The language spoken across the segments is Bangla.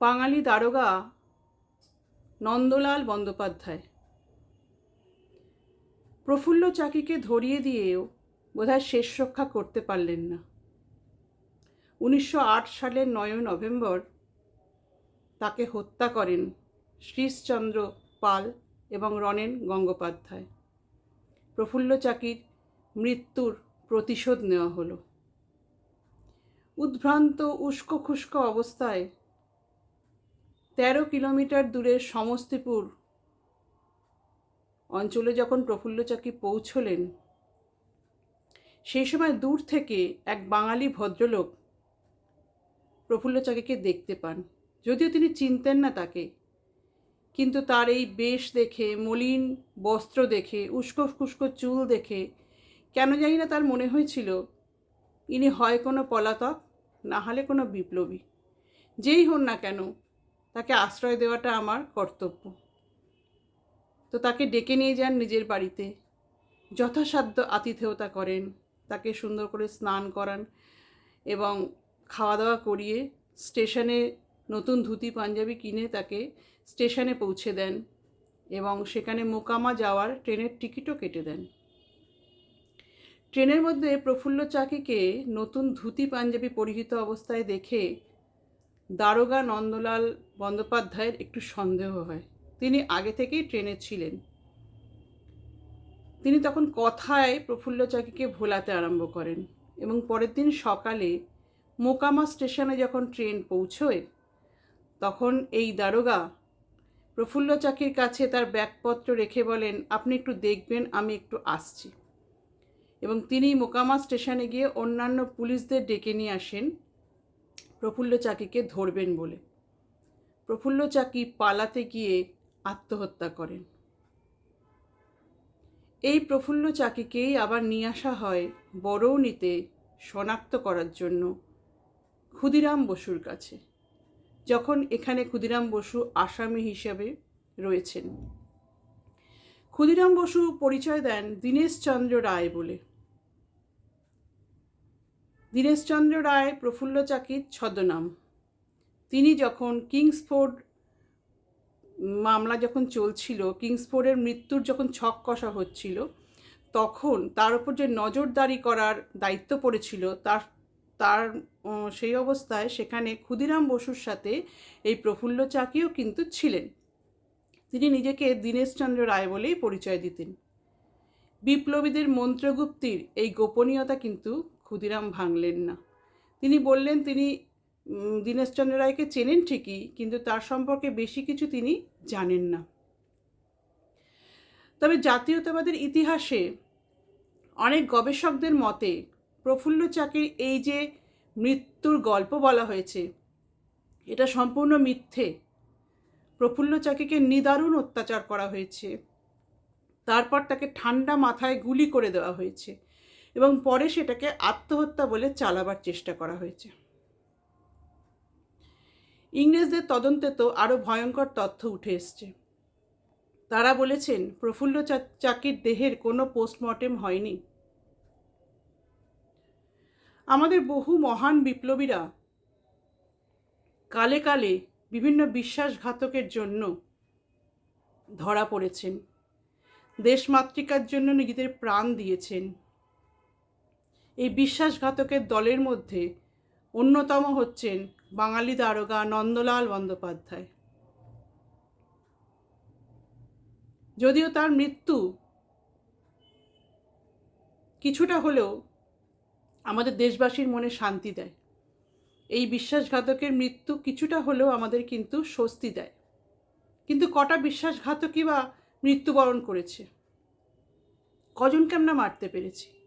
বাঙালি দারোগা নন্দলাল বন্দ্যোপাধ্যায়। প্রফুল্ল চাকিকে ধরিয়ে দিয়েও বোধহয় শেষ রক্ষা করতে পারলেন না। উনিশশো আট সালের নয় নভেম্বর তাকে হত্যা করেন শ্রীশচন্দ্র পাল এবং রনেন গঙ্গোপাধ্যায়। প্রফুল্ল চাকির মৃত্যুর প্রতিশোধ নেওয়া হলো। উদ্ভ্রান্ত উস্কো খুস্কো অবস্থায় তেরো কিলোমিটার দূরের সমস্তিপুর অঞ্চলে যখন প্রফুল্ল চাকি পৌঁছলেন, সেই সময় দূর থেকে এক বাঙালি ভদ্রলোক প্রফুল্ল চাকিকে দেখতে পান। যদিও তিনি চিনতেন না তাকে, কিন্তু তার এই বেশ দেখে, মলিন বস্ত্র দেখে উস্কো ফুস্কো চুল দেখে কেন জানি না তার মনে হয়েছিল, ইনি হয় কোনো পলাতক, না হলে কোনো বিপ্লবী। যেই হন না কেন তাকে আশ্রয় দেওয়াটা আমার কর্তব্য। তো তাকে ডেকে নিয়ে যান নিজের বাড়িতে। যথাসাধ্য আতিথেয়তা করেন, তাকে সুন্দর করে স্নান করান এবং খাওয়া দাওয়া করিয়ে স্টেশনে নতুন ধুতি, পাঞ্জাবি কিনে তাকে স্টেশনে পৌঁছে দেন এবং সেখানে মোকামা যাওয়ার ট্রেনের টিকিটও কেটে দেন। ট্রেনের মধ্যে প্রফুল্ল চাকিকে নতুন ধুতি, পাঞ্জাবি পরিহিত অবস্থায় দেখে দারোগা নন্দলাল বন্দ্যোপাধ্যায়ের একটু সন্দেহ হয়। তিনি আগে থেকেই ট্রেনে ছিলেন। তিনি তখন কথায় প্রফুল্ল চাকিকে ভোলাতে আরম্ভ করেন এবং পরের দিন সকালে মোকামা স্টেশনে যখন ট্রেন পৌঁছয়, তখন এই দারোগা প্রফুল্ল চাকির কাছে তার ব্যাগপত্র রেখে বলেন, আপনি একটু দেখবেন, আমি একটু আসছি। এবং তিনি মোকামা স্টেশনে গিয়ে অন্যান্য পুলিশদের ডেকে নিয়ে আসেন প্রফুল্ল চাকিকে ধরবেন বলে। প্রফুল্ল চাকি পালাতে গিয়ে আত্মহত্যা করেন। এই প্রফুল্ল চাকিকেই আবার নিয়ে আসা হয় বরৌনিতে শনাক্ত করার জন্য ক্ষুদিরাম বসুর কাছে, যখন এখানে ক্ষুদিরাম বসু আসামি হিসেবে রয়েছেন। ক্ষুদিরাম বসু পরিচয় দেন দীনেশচন্দ্র রায় বলে। দীনেশচন্দ্র রায় প্রফুল্ল চাকির ছদ্মনাম। তিনি যখন কিংসফোর্ড মামলা যখন চলছিল, কিংসফোর্ডের মৃত্যুর যখন ছক কষা হচ্ছিল, তখন তার উপর যে নজরদারি করার দায়িত্ব পড়েছিল, তার তার সেই অবস্থায় সেখানে ক্ষুদিরাম বসুর সাথে এই প্রফুল্ল চাকিও কিন্তু ছিলেন। তিনি নিজেকে দীনেশচন্দ্র রায় বলেই পরিচয় দিতেন। বিপ্লবীদের মন্ত্রগুপ্তির এই গোপনীয়তা কিন্তু ক্ষুদিরাম ভাঙলেন না। তিনি বললেন, তিনি দীনেশচন্দ্র রায়কে চেনেন ঠিকই, কিন্তু তার সম্পর্কে বেশি কিছু তিনি জানেন না। তবে জাতীয়তাবাদের ইতিহাসে অনেক গবেষকদের মতে প্রফুল্ল চাকির এই যে মৃত্যুর গল্প বলা হয়েছে, এটা সম্পূর্ণ মিথ্যে। প্রফুল্ল চাকিকে নিদারুণ অত্যাচার করা হয়েছে। তারপর তাকে ঠান্ডা মাথায় গুলি করে দেওয়া হয়েছে। এবং পরে সেটাকে আত্মহত্যা বলে চালাবার চেষ্টা করা হয়েছে। ইংরেজদের তদন্তে তো আরও ভয়ঙ্কর তথ্য উঠে এসছে। তারা বলেছেন, প্রফুল্ল চাকির দেহের কোনো পোস্টমর্টেম হয়নি। আমাদের বহু মহান বিপ্লবীরা কালে কালে বিভিন্ন বিশ্বাসঘাতকের জন্য ধরা পড়েছেন। দেশমাতৃকার জন্য নিজেদের প্রাণ দিয়েছেন। এই বিশ্বাসঘাতকের দলের মধ্যে অন্যতম হচ্ছেন বাঙালি দারোগা নন্দলাল বন্দ্যোপাধ্যায়। যদিও তার মৃত্যু কিছুটা হলেও আমাদের দেশবাসীর মনে শান্তি দেয়। এই বিশ্বাসঘাতকের মৃত্যু কিছুটা হলেও আমাদের কিন্তু স্বস্তি দেয়। কিন্তু কটা বিশ্বাসঘাতকই বা মৃত্যুবরণ করেছে? কজনকে আমরা মারতে পেরেছি?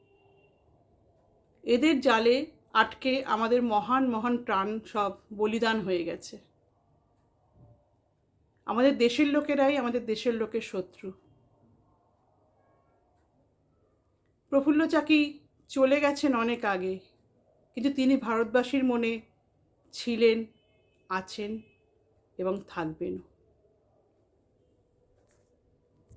এদের জালে আটকে আমাদের মহান মহান প্রাণ সব বলিদান হয়ে গেছে। আমাদের দেশের লোকেরাই আমাদের দেশের লোকের শত্রু। প্রফুল্ল চাকি চলে গেছেন অনেক আগে, কিন্তু তিনি ভারতবাসীর মনে ছিলেন, আছেন এবং থাকবেনও।